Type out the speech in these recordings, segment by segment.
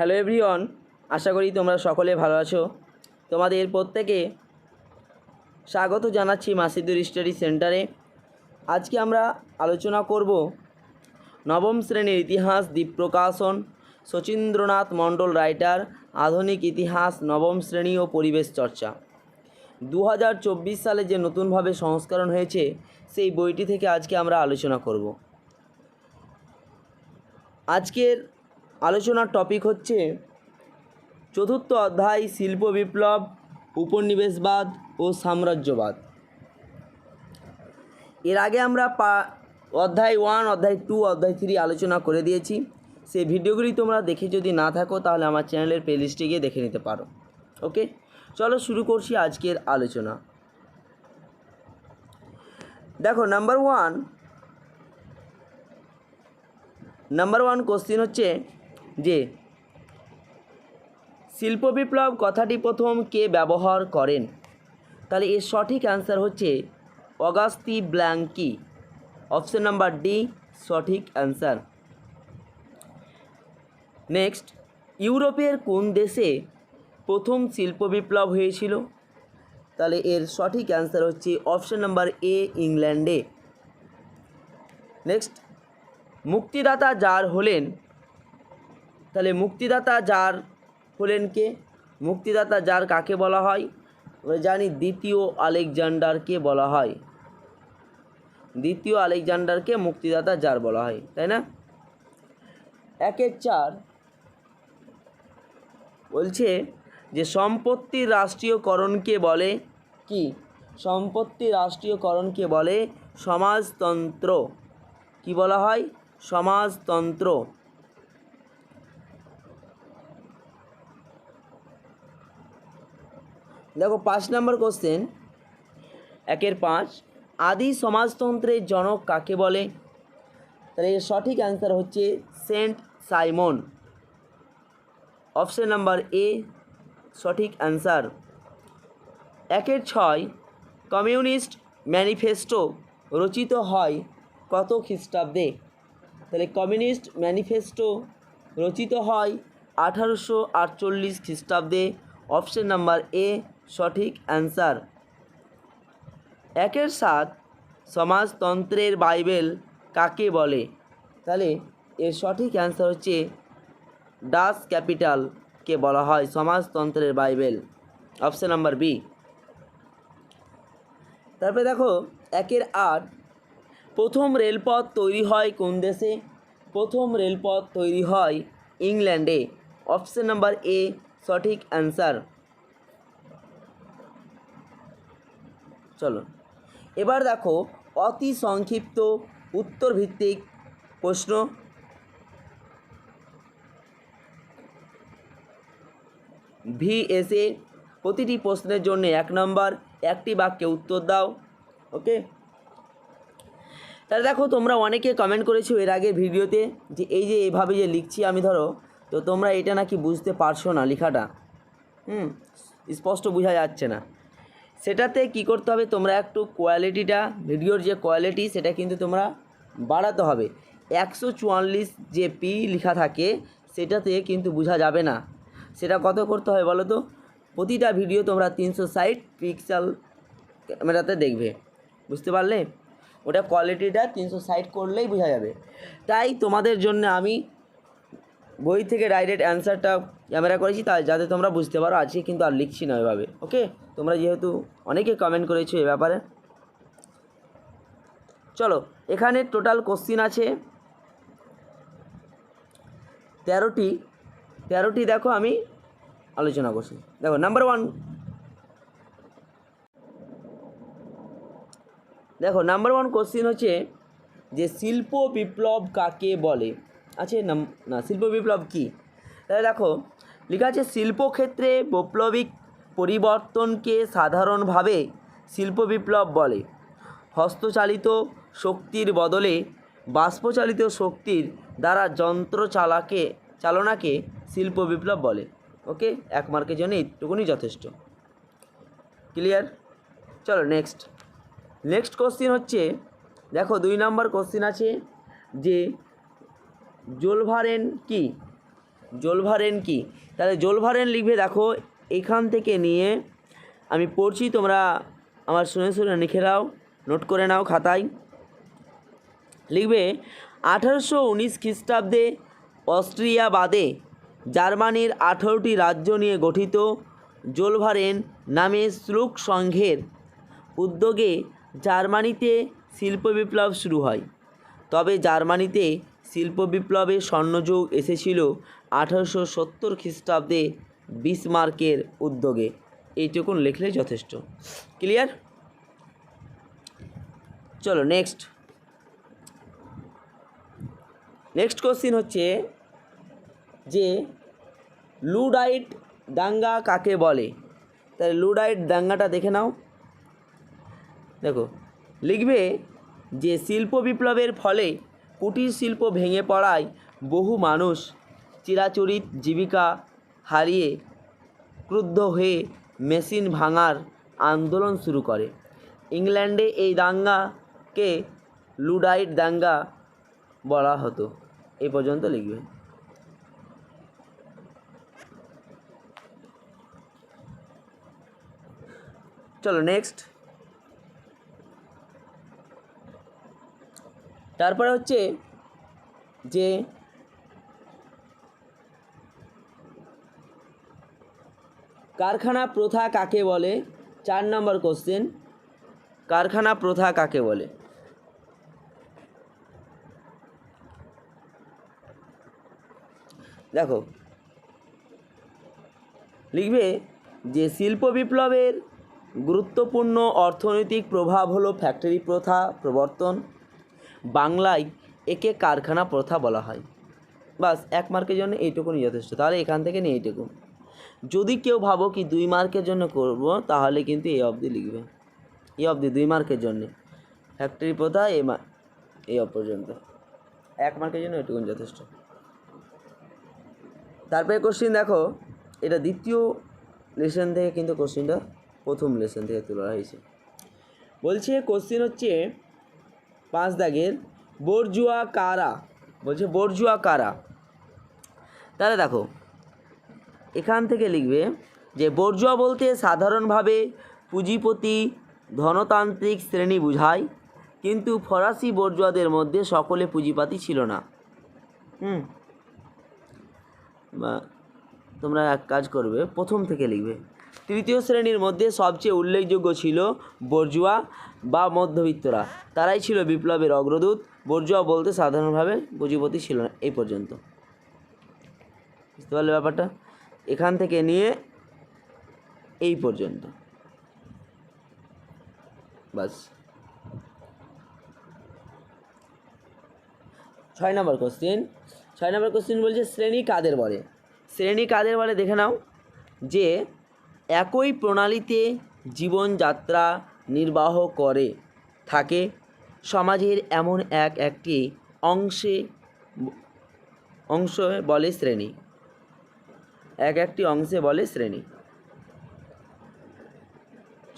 Hello everyone, আশা করি তোমরা সকলে ভালো আছো। তোমাদের প্রত্যেকে স্বাগত জানাচ্ছি মাসিদুর স্টাডি সেন্টারে। আজকে আমরা আলোচনা করব নবম শ্রেণির ইতিহাস দ্বীপ্রকাশন শচীন্দ্রনাথ মণ্ডল রাইটার, আধুনিক ইতিহাস, নবম শ্রেণি ও পরিবেশ চর্চা। দু হাজার চব্বিশ সালে যে নতুনভাবে সংস্করণ হয়েছে, সেই বইটি থেকে আজকে আমরা আলোচনা করব। আজকের আলোচনার টপিক হচ্ছে চতুর্থ অধ্যায়, শিল্প বিপ্লব, উপনিবেশবাদ ও সাম্রাজ্যবাদ। এর আগে আমরা পা, অধ্যায় ওয়ান অধ্যায় টু অধ্যায় থ্রি আলোচনা করে দিয়েছি। সেই ভিডিওগুলি তোমরা দেখে যদি না থাকো, তাহলে আমার চ্যানেলের প্লেলিস্টে গিয়ে দেখে নিতে পারো। ওকে চলো শুরু করছি আজকের আলোচনা। দেখো number one number one question হচ্ছে যে শিল্প বিপ্লব কথাটি প্রথম কে ব্যবহার করেন? তাহলে এর সঠিক অ্যান্সার হচ্ছে Auguste Blanqui. Option number D সঠিক অ্যান্সার নেক্সট ইউরোপের কোন দেশে প্রথম শিল্প বিপ্লব হয়েছিল? তাহলে এর সঠিক অ্যান্সার হচ্ছে অপশন নাম্বার এ ইংল্যান্ডে। নেক্সট মুক্তিদাতা যার হলেন তাহলে মুক্তিদাতা যার হলেন কে? মুক্তিদাতা যার কাকে বলা হয়? আমরা জানি দ্বিতীয় আলেকজান্ডারকে বলা হয়। দ্বিতীয় আলেকজান্ডারকে মুক্তিদাতা যার বলা হয়, তাই না? একের চার বলছে যে সম্পত্তির রাষ্ট্রীয়করণকে বলে কি? সম্পত্তি রাষ্ট্রীয়করণকে বলে সমাজতন্ত্র। কি বলা হয়? সমাজতন্ত্র। দেখো পাঁচ নম্বর কোশ্চেন একের পাঁচ, আদি সমাজতন্ত্রের জনক কাকে বলে? তাহলে এর সঠিক অ্যান্সার হচ্ছে Saint Simon. Option number A সঠিক অ্যান্সার একের ছয়, কমিউনিস্ট ম্যানিফেস্টো রচিত হয় কত খ্রিস্টাব্দে? তাহলে কমিউনিস্ট ম্যানিফেস্টো রচিত হয় আঠারোশো আটচল্লিশ খ্রিস্টাব্দে। অপশন নাম্বার এ সঠিক অ্যান্সার। একের সাত সমাজতন্ত্রের বাইবেল কাকে বলে? তাহলে এর সঠিক অ্যান্সার হচ্ছে ডাস ক্যাপিটালকে বলা হয় সমাজতন্ত্রের বাইবেল। Option number B. তারপরে দেখো, একের আট, প্রথম রেলপথ তৈরি হয় কোন দেশে? প্রথম রেলপথ তৈরি হয় ইংল্যান্ডে। অপশন নাম্বার এ, সঠিক অ্যান্সার। চলো এবার দেখো অতি সংক্ষিপ্ত উত্তর ভিত্তিক প্রশ্ন। ভিএসএ প্রতিটি প্রশ্নের জন্য এক নম্বর, একটি বাক্যে উত্তর দাও, ওকে? তাহলে দেখো তোমরা অনেকে কমেন্ট করেছ এর আগে ভিডিওতে যে এই যে এভাবে যে লিখছি আমি ধরো, তো তোমরা এটা নাকি বুঝতে পারছ না লেখাটা। হুম, স্পষ্ট বোঝা যাচ্ছে না। সেটাতে কি করতে হবে? তোমরা একটু কোয়ালিটিটা ভিডিওর যে কোয়ালিটি সেটা কিন্তু তোমরা বাড়াতে হবে। একশো চুয়াল্লিশ যে পি লেখা থাকে, সেটাতে কিন্তু বোঝা যাবে না। সেটা কত করতে হবে বলো তো? প্রতিটা ভিডিও তোমরা তিনশো ষাট পিক্সেল ক্যামেরাতে দেখবে। বুঝতে পারলে? ওটা কোয়ালিটিটা তিনশো ষাট করলেই বোঝা যাবে। তাই তোমাদের জন্য আমি বই থেকে ডাইরেক্ট অ্যান্সারটা ক্যামেরা করেছি তাই যাতে তোমরা বুঝতে পারো, আজকে কিন্তু আর লিখছি না ওইভাবে ওকে তোমরা যেহেতু অনেকে কমেন্ট করেছ এ ব্যাপারে। চলো, এখানে টোটাল কোশ্চিন আছে। তেরোটি তেরোটি দেখো আমি আলোচনা করছি। দেখো নাম্বার ওয়ান দেখো নাম্বার ওয়ান কোশ্চিন হচ্ছে যে শিল্প বিপ্লব কাকে বলে? আছে না, শিল্প বিপ্লব কী? তাহলে দেখো লেখা আছে, শিল্পক্ষেত্রে বৈপ্লবিক পরিবর্তনকে সাধারণভাবে শিল্প বিপ্লব বলে। হস্তচালিত শক্তির বদলে বাষ্পচালিত শক্তির দ্বারা যন্ত্র চালাকে চালনাকে শিল্প বিপ্লব বলে। ওকে, এক মার্কের জন্য এইটুকুনি যথেষ্ট। ক্লিয়ার? চলো, নেক্সট। নেক্সট কোশ্চিন হচ্ছে, দেখো দুই নম্বর কোশ্চিন আছে যে, জোলভারেন কি? জোলভারেন কি? তাহলে জোলভারেন লিখবে, দেখো, এখান থেকে নিয়ে আমি পড়ছি, তোমরা আমার শুনে শুনে লিখে নাও, নোট করে নাও খাতায়। লিখবে, আঠারোশো উনিশ খ্রিস্টাব্দে অস্ট্রিয়া বাদে জার্মানির আঠারোটি রাজ্য নিয়ে গঠিত জোলভারেন নামে শ্লুক সংঘের উদ্যোগে জার্মানিতে শিল্প বিপ্লব শুরু হয়। তবে জার্মানিতে শিল্প স্বর্ণযুগ এসেছিল আঠারোশো সত্তর খ্রিস্টাব্দে বিসমার্কের উদ্যোগে। এইটুকুন লিখলে যথেষ্ট। ক্লিয়ার চলো নেক্সট নেক্সট কোশ্চিন হচ্ছে যে লুডাইট দাঙ্গা কাকে বলে? তাহলে লুডাইট দাঙ্গাটা দেখে নাও। দেখো, লিখবে যে, শিল্প বিপ্লবের ফলে কুটির শিল্প ভেঙে পড়ায় বহু মানুষ চিরাচরিত জীবিকা হারিয়ে ক্রুদ্ধ হয়ে মেশিন ভাঙার আন্দোলন শুরু করে। ইংল্যান্ডে এই দাঙ্গাকে লুডাইট দাঙ্গা বলা হতো। এ পর্যন্ত লিখবে চলো নেক্সট তারপরে হচ্ছে যে কারখানা প্রথা কাকে বলে? চার নম্বর কোশ্চেন কারখানা প্রথা কাকে বলে? দেখো, লিখবে যে শিল্প বিপ্লবের গুরুত্বপূর্ণ অর্থনৈতিক প্রভাব হলো ফ্যাক্টরি প্রথা, প্রবর্তন। বাংলায় একে কারখানা প্রথা বলা হয়। বাস, এক মার্কের জন্য এইটুকুনি যথেষ্ট। তাহলে এখান থেকে নিয়ে এইটুকু। যদি কেউ ভাবো কি দুই মার্কের জন্য করব, তাহলে কিন্তু এই অবধি লিখবে। এই অবধি, দুই মার্কের জন্যে। ফ্যাক্টরি প্রথা মা এই অব পর্যন্ত। এক মার্কের জন্য এটুকুন যথেষ্ট। তারপরে কোশ্চিন দেখো। এটা দ্বিতীয় লেসন থেকে কিন্তু কোশ্চিনটা প্রথম লেসন থেকে তোলা হয়েছে। বলছে কোশ্চিন হচ্ছে পাঁচ দাগের বর্জুয়া কারা? বলছে বর্জুয়া কারা? তাহলে দেখো, এখান থেকে লিখবে যে বর্জুয়া বলতে সাধারণভাবে পুঁজিপতি, ধনতান্ত্রিক শ্রেণি বোঝায়, কিন্তু ফরাসি বর্জুয়াদের মধ্যে সকলে পুঁজিপাতি ছিল না। হুম? তোমরা এক কাজ করবে, প্রথম থেকে লিখবে। তৃতীয় শ্রেণির মধ্যে সবচেয়ে উল্লেখযোগ্য ছিল বর্জুয়া বা মধ্যবিত্তরা। তারাই ছিল বিপ্লবের অগ্রদূত। বর্জুয়া বলতে সাধারণভাবে পুঁজিপতি ছিল না, এই পর্যন্ত। বুঝতে পারলে ব্যাপারটা? এখান থেকে নিয়ে এই পর্যন্ত। বাস। ছয় নম্বর কোশ্চেন ছয় নম্বর কোশ্চেন বলছে, শ্রেণি কাদের বলে? শ্রেণি কাদের বলে দেখে নাও। যে একই প্রণালীতে জীবনযাত্রা নির্বাহ করে, থাকে। সমাজের এমন এক একটি অংশে অংশ বলে শ্রেণি। এক একটি অংশে বলে শ্রেণি।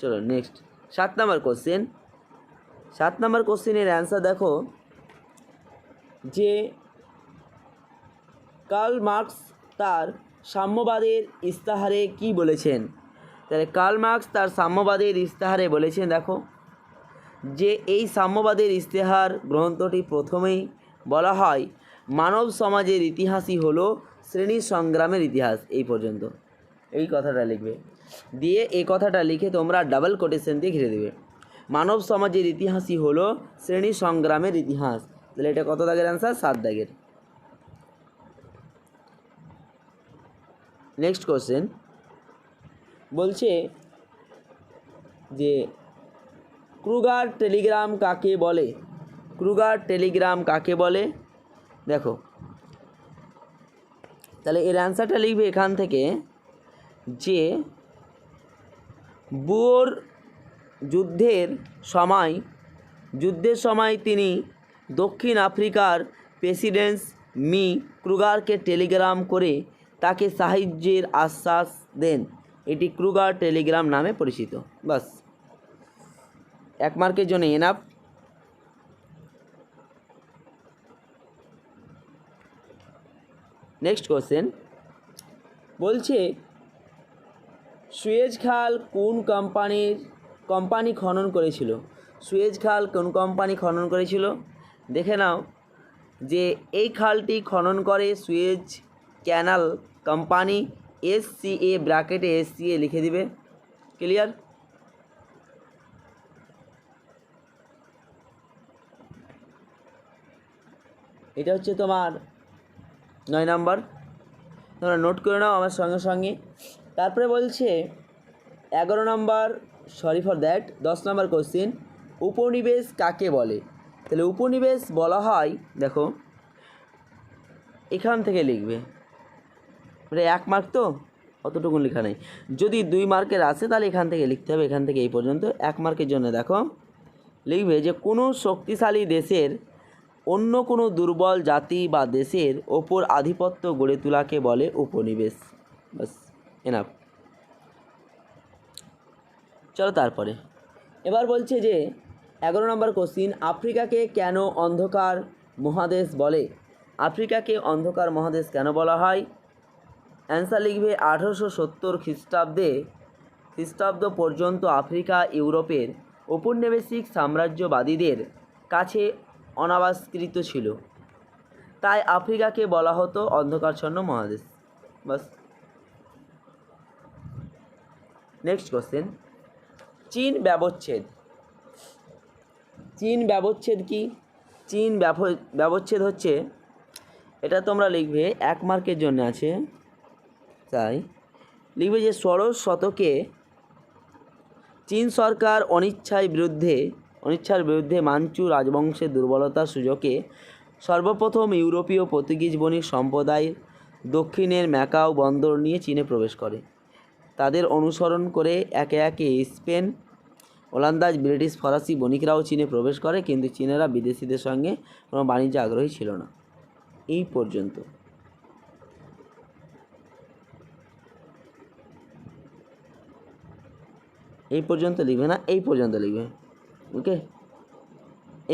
চলো নেক্সট সাত নম্বর কোশ্চেন সাত নম্বর কোশ্চেনের অ্যান্সার দেখো যে কার্ল মার্কস তার সাম্যবাদের ইস্তাহারে কি বলেছেন? তাহলে কার্ল মার্কস তার সাম্যবাদের ইস্তাহারে বলেছেন, দেখো, যে এই সাম্যবাদের ইস্তেহার গ্রন্থটি প্রথমেই বলা হয়, মানব সমাজের ইতিহাসই হলো শ্রেণি সংগ্রামের ইতিহাস, এই পর্যন্ত। এই কথাটা লিখবে। দিয়ে এই কথাটা লিখে তোমরা ডাবল কোটেশন দিয়ে ঘিরে দেবে। মানব সমাজের ইতিহাসই হলো শ্রেণি সংগ্রামের ইতিহাস। তাহলে এটা কত দাগের অ্যান্সার সাত দাগের। নেক্সট কোশ্চেন বলছে যে ক্রুগার টেলিগ্রাম কাকে বলে? ক্রুগার টেলিগ্রাম কাকে বলে? দেখো। তাহলে এর অ্যান্সারটা লিখবে এখান থেকে যে, বুয়োর যুদ্ধের সময় যুদ্ধের সময় তিনি দক্ষিণ আফ্রিকার প্রেসিডেন্ট মি ক্রুগারকে টেলিগ্রাম করে তাকে সাহায্যের আশ্বাস দেন। এটি ক্রুগার টেলিগ্রাম নামে পরিচিত। বাস। এক মার্কের জন্য এনাফ নেক্সট কোশ্চেন বলছে, সুয়েজ খাল কোন কোম্পানির কোম্পানি খনন করেছিল? সুয়েজ খাল কোন কোম্পানি খনন করেছিল? দেখে নাও, যে এই খালটি খনন করে Suez canal company S C A ব্র্যাকেটে এস সি এ লিখে দিবে। ক্লিয়ার এটা হচ্ছে তোমার নয় নাম্বার। তোমরা নোট করে নাও আমার সঙ্গে সঙ্গে। তারপরে বলছে, এগারো নম্বর সরি ফর দ্যাট দশ নম্বর কোশ্চিন উপনিবেশ কাকে বলে? তাহলে উপনিবেশ বলা হয়, দেখো, এখান থেকে লিখবে। মানে এক মার্ক তো অতটুকু লেখা নেই। যদি দুই মার্কের আসে তাহলে এখান থেকে লিখতে হবে, এখান থেকে এই পর্যন্ত। এক মার্কের জন্য দেখো, লিখবে যে কোনো শক্তিশালী দেশের অন্য কোনো দুর্বল জাতি বা দেশের ওপর আধিপত্য গড়ে তোলাকে বলে উপনিবেশ। বাস এনাফ চলো তারপরে। এবার বলছে যে, এগারো নম্বর কোশ্চিন আফ্রিকাকে কেন অন্ধকার মহাদেশ বলে? আফ্রিকাকে অন্ধকার মহাদেশ কেন বলা হয়? অ্যান্সার লিখবে আঠারোশো সত্তর খ্রিস্টাব্দে, খ্রিস্টাব্দ পর্যন্ত আফ্রিকা, ইউরোপের ঔপনিবেশিক সাম্রাজ্যবাদীদের কাছে অনাবাসকৃত ছিল। তাই আফ্রিকাকে বলা হতো অন্ধকারচ্ছন্ন মহাদেশ। বাস। নেক্সট কোশ্চেন চীন ব্যবচ্ছেদ। চীন ব্যবচ্ছেদ কি? চীন ব্যব- ব্যবচ্ছেদ হচ্ছে, এটা তোমরা লিখবে এক মার্কের জন্য আছে তাই লিখবে যে ষোড়শ শতকে চীন সরকার অনিচ্ছার বিরুদ্ধে অনিচ্ছার বিরুদ্ধে মাঞ্চু রাজবংশের দুর্বলতার সুযোগে সর্বপ্রথম ইউরোপীয় পর্তুগিজ বণিক সম্প্রদায় দক্ষিণের ম্যাকাও বন্দর নিয়ে চীনে প্রবেশ করে। তাদের অনুসরণ করে একে একে স্পেন, ওলন্দাজ, ব্রিটিশ, ফরাসি বণিকরাও চীনে প্রবেশ করে, কিন্তু চীনেরা বিদেশিদের সঙ্গে কোনো বাণিজ্যে আগ্রহী ছিল না। এই পর্যন্ত। এই পর্যন্ত লিখবে না, এই পর্যন্ত লিখবে। ওকে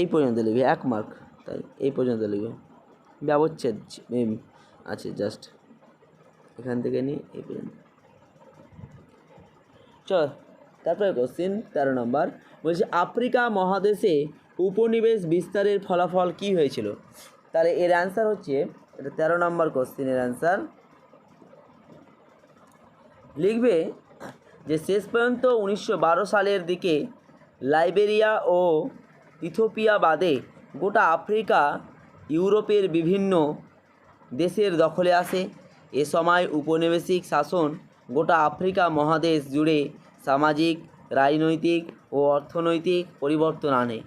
এই পর্যন্ত লিখবে, এক মার্ক তাই এই পর্যন্ত লিখবে। ব্যবচ্ছেদ আছে জাস্ট এখান থেকে নিয়ে এই পর্যন্ত। চল, তারপরে কোশ্চিন তেরো নম্বর বলছি, আফ্রিকা মহাদেশে উপনিবেশ বিস্তারের ফলাফল কি হয়েছিল? তাহলে এর অ্যান্সার হচ্ছে, এটা তেরো নম্বর কোশ্চিনের অ্যান্সার লিখবে যে শেষ পর্যন্ত উনিশশো বারো সালের দিকে লাইবেরিয়া ও ইথোপিয়া বাদে গোটা আফ্রিকা, ইউরোপের বিভিন্ন দেশের দখলে আসে। এ সময় উপনিবেশিক শাসন গোটা আফ্রিকা মহাদেশ জুড়ে সামাজিক, রাজনৈতিক ও অর্থনৈতিক পরিবর্তন আনে।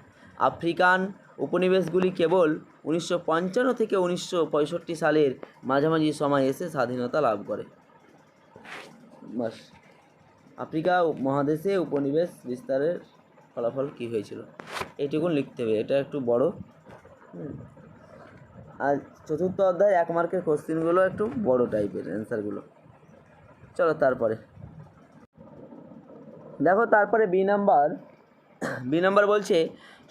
আফ্রিকান উপনিবেশগুলি কেবল উনিশশো পঞ্চান্ন থেকে উনিশশো পঁয়ষট্টি সালের মাঝামাঝি সময় এসে স্বাধীনতা লাভ করে। বাস। আফ্রিকা মহাদেশে উপনিবেশ বিস্তারের ফলাফল কী হয়েছিল? এইটুকুন লিখতে হবে, এটা একটু বড়। আর চতুর্থ অধ্যায় এক মার্কের কোশ্চেনগুলো একটু বড় টাইপের অ্যান্সারগুলো। চলো তারপরে। দেখো, তারপরে বি নাম্বার। বি নাম্বার বলছে,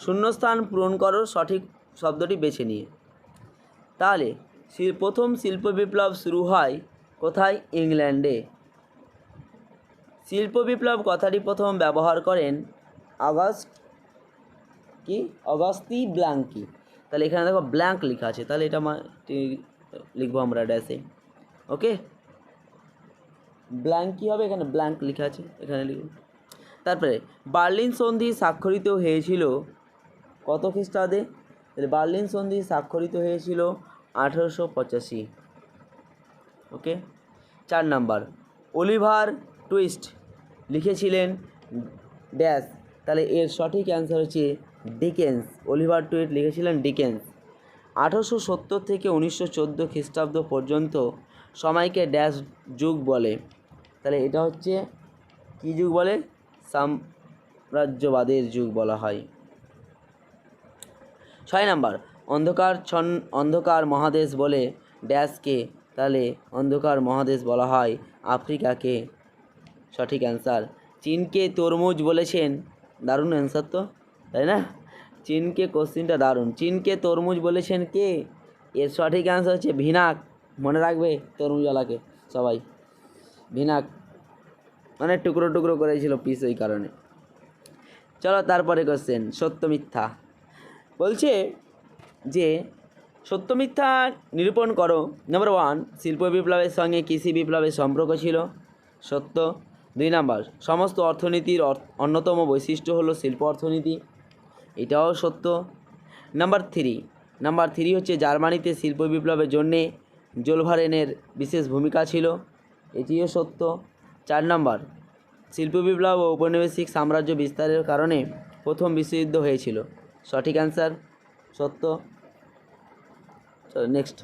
শূন্যস্থান পূরণ করো সঠিক শব্দটি বেছে নিয়ে। তাহলে প্রথম শিল্প বিপ্লব শুরু হয় কোথায়? ইংল্যান্ডে। শিল্প বিপ্লব কথাটি প্রথম ব্যবহার করেন আগস্ট কি? Auguste Blanqui. তাহলে এখানে দেখো ব্ল্যাঙ্ক লেখা আছে, তাহলে এটা লিখব আমরা ড্যাশে ওকে ব্ল্যাঙ্ক কী হবে? এখানে ব্ল্যাঙ্ক লেখা আছে, এখানে লিখব তারপরে, বার্লিন সন্ধি স্বাক্ষরিত হয়েছিল কত খ্রিস্টাব্দে? তাহলে বার্লিন সন্ধি স্বাক্ষরিত হয়েছিল আঠেরোশো পঁচাশি ওকে চার নাম্বার অলিভার টুইস্ট। লিখেছিলেন ড্যাশ তাহলে এর সঠিক অ্যান্সার হচ্ছে ডিকেন্স। অলিভার টুইট লিখেছিলেন ডিকেন্স। আঠারোশো সত্তর থেকে উনিশশো চোদ্দ খ্রিস্টাব্দ পর্যন্ত সময়কে ড্যাশ যুগ বলে। তাহলে এটা হচ্ছে কী যুগ বলে? সাম্রাজ্যবাদের যুগ বলা হয়। ছয় নাম্বার, অন্ধকার ছন, অন্ধকার মহাদেশ বলে ড্যাশকে, তাহলে অন্ধকার মহাদেশ বলা হয় আফ্রিকাকে। সঠিক অ্যান্সার। চীনকে তরমুজ বলেছেন। দারুণ অ্যান্সার তো, তাই না? চীনকে কোশ্চিনটা দারুণ। চীনকে তরমুজ বলেছেন কে? এর সঠিক অ্যান্সার হচ্ছে ভিনাক। মনে রাখবে তরমুজওয়ালাকে সবাই। ভিনাক। মানে টুকরো টুকরো করেছিল পিস ওই কারণে। চলো তারপরে কোশ্চেন সত্য মিথ্যা। বলছে যে, সত্য মিথ্যা নিরূপণ করো। নাম্বার ওয়ান শিল্প বিপ্লবের সঙ্গে কৃষি বিপ্লবের সম্পর্ক ছিল। সত্য দুই নাম্বার, সমস্ত অর্থনীতির অন্যতম বৈশিষ্ট্য হলো শিল্প অর্থনীতি। এটাও সত্য। নাম্বার থ্রি নাম্বার থ্রি হচ্ছে জার্মানিতে শিল্প বিপ্লবের জন্যে জোলভারেনের বিশেষ ভূমিকা ছিল। এটিও সত্য। চার নাম্বার, শিল্প বিপ্লব ও ঔপনিবেশিক সাম্রাজ্য বিস্তারের কারণে প্রথম বিশ্বযুদ্ধ হয়েছিল। সঠিক অ্যান্সার, সত্য। নেক্সট।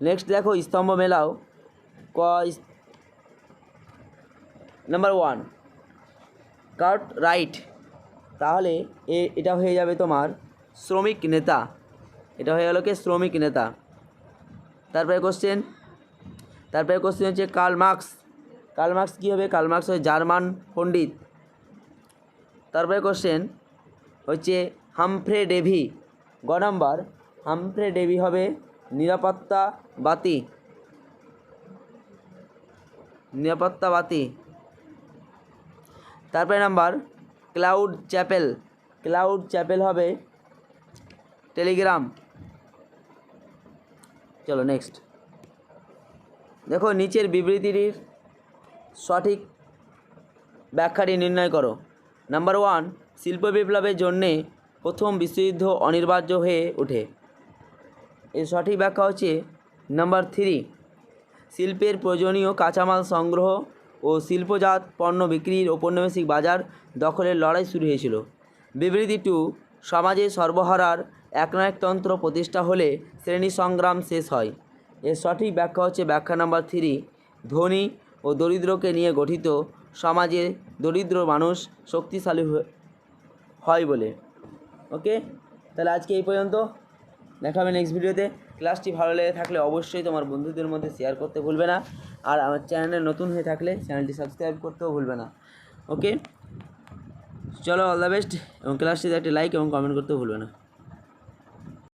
নেক্সট দেখো স্তম্ভ মেলাও। ক নাম্বার ওয়ান কার্ট রাইট তাহলে এ, এটা হয়ে যাবে তোমার শ্রমিক নেতা। এটা হয়ে গেল কি? শ্রমিক নেতা। তারপরে কোশ্চেন তারপরে কোশ্চেন হচ্ছে কার্ল মার্কস কার্ল মার্কস কী হবে? কার্ল মার্কস হয় জার্মান পণ্ডিত। তারপরে কোশ্চেন হচ্ছে হামফ্রে ডেভি গ নাম্বার হামফ্রে ডেভি হবে নিরাপত্তা বাতি। নিরাপত্তা বাতি। তারপরে number, Claude Chappe. Claude Chappe হবে টেলিগ্রাম। চলো নেক্সট। দেখো, নিচের বিবৃতিটির সঠিক ব্যাখ্যাটি নির্ণয় করো। নাম্বার ওয়ান, শিল্প বিপ্লবের জন্যে প্রথম বিশ্বযুদ্ধ অনিবার্য হয়ে ওঠে। এর সঠিক ব্যাখ্যা হচ্ছে নাম্বার থ্রি, শিল্পের প্রয়োজনীয় কাঁচামাল সংগ্রহ ও শিল্পজাত পণ্য বিক্রির ঔপনিবেশিক বাজার দখলের লড়াই শুরু হয়েছিল। বিবৃতি টু, সমাজে সর্বহারার একনায়কতন্ত্র প্রতিষ্ঠা হলে শ্রেণি সংগ্রাম শেষ হয়। এর সঠিক ব্যাখ্যা হচ্ছে ব্যাখ্যা নাম্বার থ্রি, ধনী ও দরিদ্রকে নিয়ে গঠিত সমাজে দরিদ্র মানুষ শক্তিশালী হয় বলে। ওকে? তাহলে আজকে এই পর্যন্ত। দেখা হবে নেক্সট ভিডিওতে ক্লাসটি ভালো লেগে থাকলে অবশ্যই তোমার বন্ধুদের মধ্যে শেয়ার করতে ভুলবে না। আর আমার চ্যানেলে নতুন হয়ে থাকলে চ্যানেলটি সাবস্ক্রাইব করতেও ভুলবে না। ওকে চলো অল দ্য বেস্ট এবং ক্লাসটিতে একটি লাইক এবং কমেন্ট করতেও ভুলবে না।